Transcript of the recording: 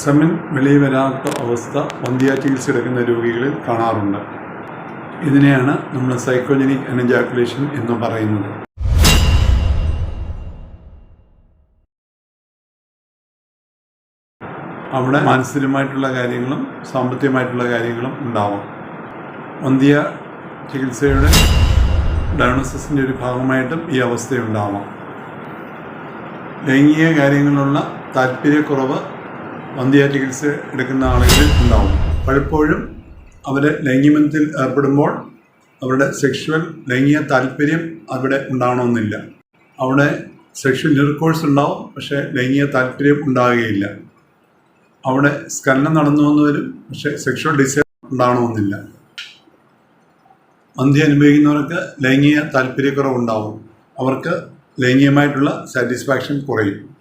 Semen വെളിയിൽ വരാത്ത അവസ്ഥ വന്ധ്യ ചികിത്സ എടുക്കുന്ന രോഗികളിൽ കാണാറുണ്ട്. ഇതിനെയാണ് നമ്മൾ സൈക്കോജനിക് എനജാക്കുലേഷൻ എന്ന് പറയുന്നത്. മാനസികമായിട്ടുള്ള കാര്യങ്ങളും സാമ്പത്തികമായിട്ടുള്ള കാര്യങ്ങളും വന്ധ്യ ഒരു ഈ ലൈംഗിക കാര്യങ്ങളിലുള്ള താല്പര്യക്കുറവ് വന്ധ്യ ചികിത്സ എടുക്കുന്ന ആളുകളിൽ ഉണ്ടാവും. പലപ്പോഴും അവർ ലൈംഗികബന്ധത്തിൽ ഏർപ്പെടുമ്പോൾ അവരുടെ സെക്ഷുവൽ ലൈംഗിക താല്പര്യം അവിടെ ഉണ്ടാവണമെന്നില്ല. അവിടെ സെക്ഷൽ ഇന്റർകോഴ്സ് ഉണ്ടാവും പക്ഷേ ലൈംഗിക താല്പര്യം ഉണ്ടാകുകയില്ല. അവിടെ സ്കലനം നടന്നു വന്നവരും പക്ഷേ സെക്ഷുവൽ ഡിസൈർ ഉണ്ടാവണമെന്നില്ല. മന്തി അനുഭവിക്കുന്നവർക്ക് ലൈംഗിക താല്പര്യക്കുറവുണ്ടാവും. അവർക്ക് ലൈംഗികമായിട്ടുള്ള സാറ്റിസ്ഫാക്ഷൻ കുറയും.